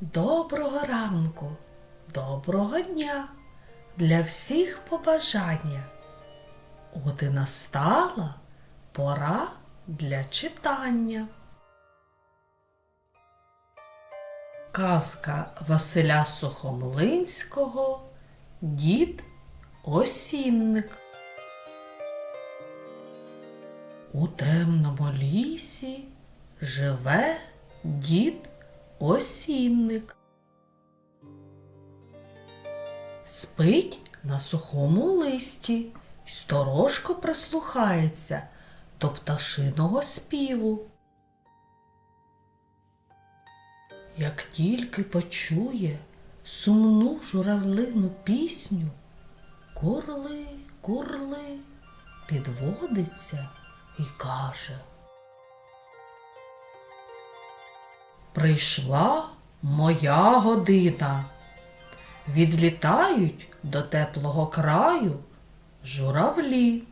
Доброго ранку, доброго дня, для всіх побажання. От і настала пора для читання. Казка Василя Сухомлинського Дід Осінник. У темному лісі живе дід Осінник. Спить на сухому листі й сторожко прислухається до пташиного співу. Як тільки почує сумну журавлину пісню, курли, курли, підводиться і каже. Прийшла моя година. Відлітають до теплого краю журавлі.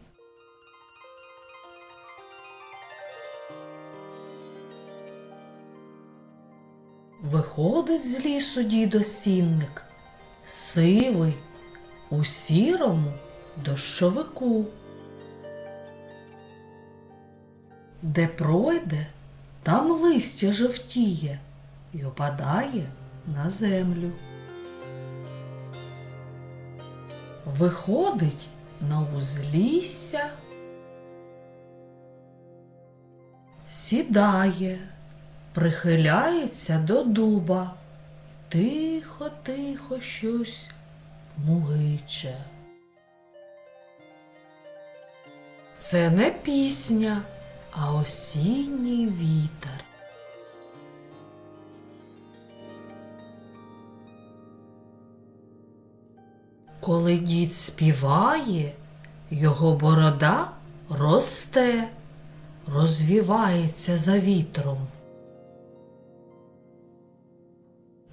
Виходить з лісу дідосінник, сивий, у сірому дощовику. Де пройде, там листя жовтіє й опадає на землю. Виходить на узлісся, сідає, прихиляється до дуба, тихо, тихо щось мугиче. Це не пісня, а осінній вітер. Коли дід співає, його борода росте, розвівається за вітром.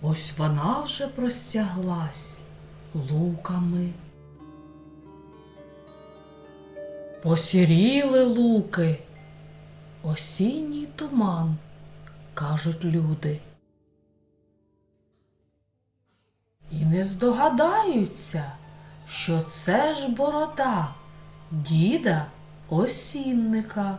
Ось вона вже простяглась луками. Посіріли луки, осінній туман, кажуть люди. І не здогадаються, що це ж борода діда осінника.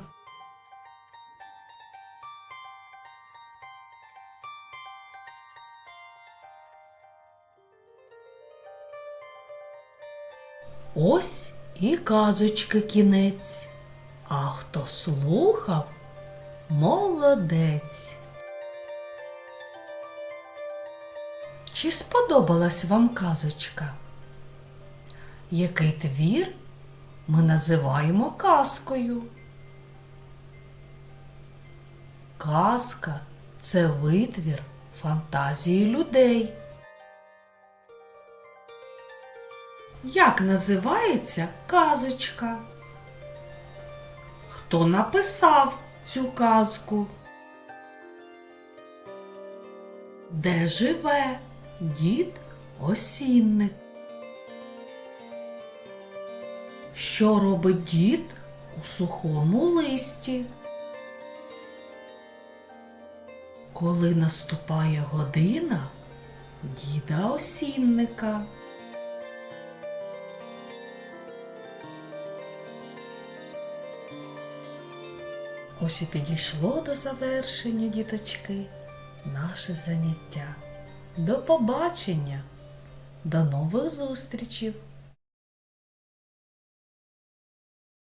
Ось і казочки кінець, а хто слухав, молодець. Чи сподобалась вам казочка? Який твір ми називаємо казкою? Казка це витвір фантазії людей. Як називається казочка? Хто написав цю казку? Де живе дід осінник? Що робить дід у сухому листі? Коли наступає година діда осінника? Ось і підійшло до завершення, діточки, наше заняття. До побачення, до нових зустрічей!